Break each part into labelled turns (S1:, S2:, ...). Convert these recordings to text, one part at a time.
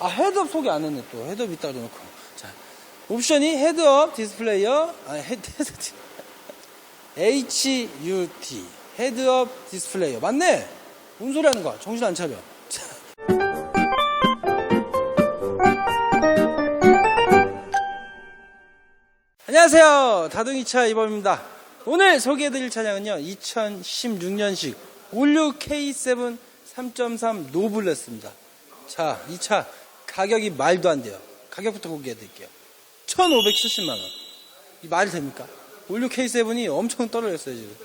S1: 아, 헤드업 소개 안 했네, 또. 헤드업 있다 그래놓고. 자, 옵션이 헤드업 디스플레이어, 아, 헤드, HUD. 헤드업 디스플레이어. 맞네? 뭔 소리 하는 거야? 정신 안 차려. 자. 안녕하세요. 다둥이차 이범입니다. 오늘 소개해드릴 차량은요, 2016년식 올류 K7 3.3 노블레스입니다. 자, 이 차 가격이 말도 안 돼요. 가격부터 공개해 드릴게요. 1,570만 원. 이 말이 됩니까? 올류 K7이 엄청 떨어졌어요, 지금.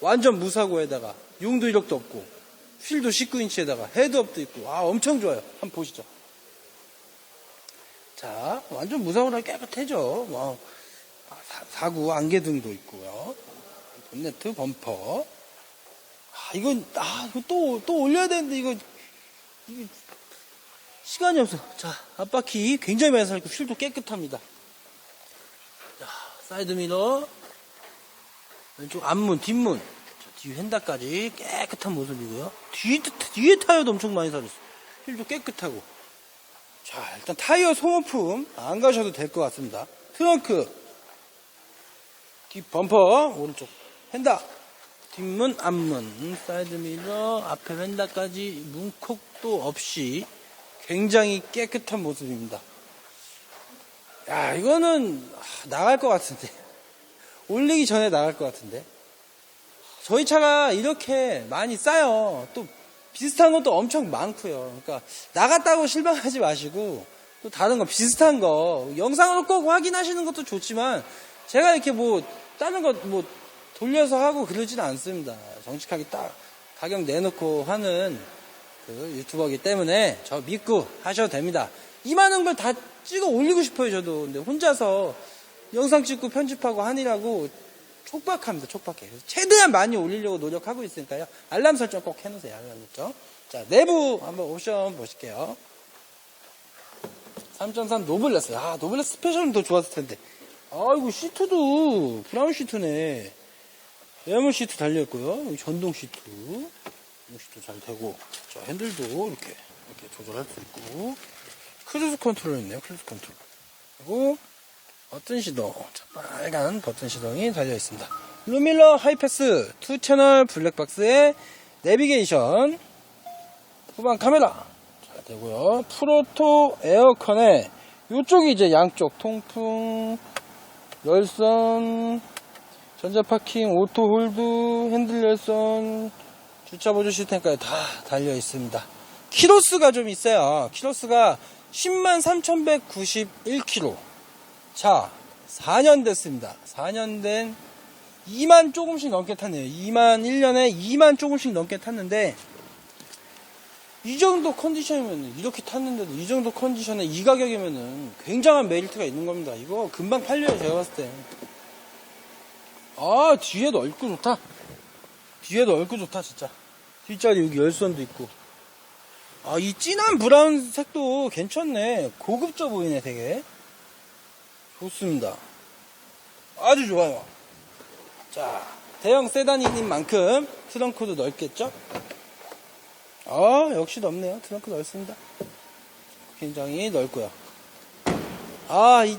S1: 완전 무사고에다가 용도 이력도 없고, 휠도 19인치에다가 헤드업도 있고, 아, 엄청 좋아요. 한번 보시죠. 자, 완전 무사고라 깨끗해져. 와, 아, 사- 사구 안개등도 있고요. 본네트 범퍼. 아, 이건, 아, 이거 또, 또 올려야 되는데, 이거, 이거, 시간이 없어. 자, 앞바퀴 굉장히 많이 살고, 휠도 깨끗합니다. 자, 사이드미러. 왼쪽 앞문, 뒷문. 자, 뒤 휀다까지 깨끗한 모습이고요. 뒤, 뒤에 타이어도 엄청 많이 살았어. 휠도 깨끗하고. 자, 일단 타이어 소모품 안 가셔도 될 것 같습니다. 트렁크. 뒷 범퍼, 오른쪽 휀다. 뒷문, 앞문, 사이드미러, 앞에 휀다까지 문콕도 없이 굉장히 깨끗한 모습입니다. 야, 이거는 아, 나갈 것 같은데. 올리기 전에 나갈 것 같은데. 저희 차가 이렇게 많이 싸요. 또 비슷한 것도 엄청 많고요. 그러니까 나갔다고 실망하지 마시고 또 다른 거 비슷한 거 영상으로 꼭 확인하시는 것도 좋지만 제가 이렇게 뭐 다른 거 뭐 돌려서 하고 그러지는 않습니다. 정직하게 딱 가격 내놓고 하는 그 유튜버이기 때문에 저 믿고 하셔도 됩니다. 이 많은 걸다 찍어 올리고 싶어요, 저도. 근데 혼자서 영상 찍고 편집하고 하느라고 촉박합니다, 촉박해. 최대한 많이 올리려고 노력하고 있으니까요. 알람 설정 꼭 해놓으세요, 알람 설정. 자, 내부 한번 옵션 보실게요. 3.3 노블레스. 아, 노블레스 스페셜은 더 좋았을 텐데. 아이고, 시트도 브라운 시트네. 레몬 시트 달려있고요. 전동 시트. 시트 잘 되고. 자, 핸들도 이렇게, 이렇게 조절할 수 있고. 크루즈 컨트롤 있네요, 크루즈 컨트롤. 그리고, 버튼 시동. 자, 빨간 버튼 시동이 달려 있습니다. 루밀러 하이패스 2채널 블랙박스에 내비게이션. 후방 카메라. 잘 되고요. 프로토 에어컨에 이쪽이 이제 양쪽 통풍, 열선, 전자파킹, 오토 홀드, 핸들 열선, 주차 보조 시스템까지 다 달려 있습니다. 키로수가 좀 있어요. 키로수가 103,191km. 자, 4년 됐습니다. 4년 된 2만 조금씩 넘게 탔네요. 2만 1년에 2만 조금씩 넘게 탔는데 이 정도 컨디션이면 이렇게 탔는데도 이 정도 컨디션에 이 가격이면은 굉장한 메리트가 있는 겁니다. 이거 금방 팔려요. 제가 봤을 때. 아 뒤에 넓고 좋다. 뒤에 넓고 좋다 진짜. 뒷자리 여기 열선도 있고. 아 이 진한 브라운 색도 괜찮네. 고급져 보이네 되게. 좋습니다. 아주 좋아요. 자, 대형 세단인 만큼 트렁크도 넓겠죠? 아, 역시 넓네요. 트렁크 넓습니다. 굉장히 넓고요. 아, 이,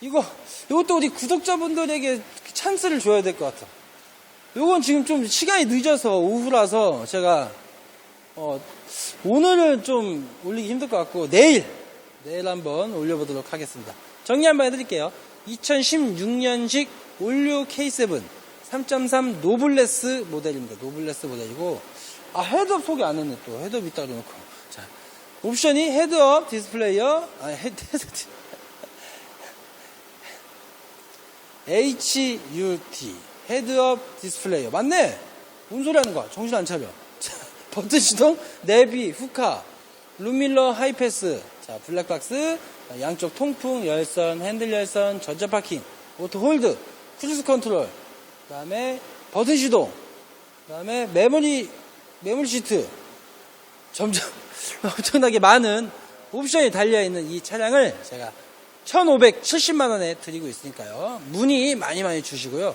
S1: 이거, 이것도 우리 구독자분들에게 찬스를 줘야 될 것 같아. 요건 지금 좀 시간이 늦어서 오후라서 제가, 어, 오늘은 좀 올리기 힘들 것 같고, 내일, 내일 한번 올려보도록 하겠습니다. 정리 한번 해드릴게요. 2016년식 올류 K7 3.3 노블레스 모델입니다. 노블레스 모델이고, 아, 헤드업 소개 안 했네, 또. 헤드업 있다 그래놓고. 자, 옵션이 헤드업 디스플레이어, 아, 헤드, HUD. 헤드업 디스플레이어. 맞네? 뭔 소리 하는 거야? 정신 안 차려. 자, 버튼 시동, 내비, 후카, 루밀러 하이패스, 자, 블랙박스, 자, 양쪽 통풍, 열선, 핸들 열선, 전자 파킹, 오토 홀드, 크루즈 컨트롤, 그 다음에 버튼 시동, 그 다음에 메모리, 메모리 시트, 점점 엄청나게 많은 옵션이 달려있는 이 차량을 제가 1,570만원에 드리고 있으니까요. 문의 많이 많이 주시고요.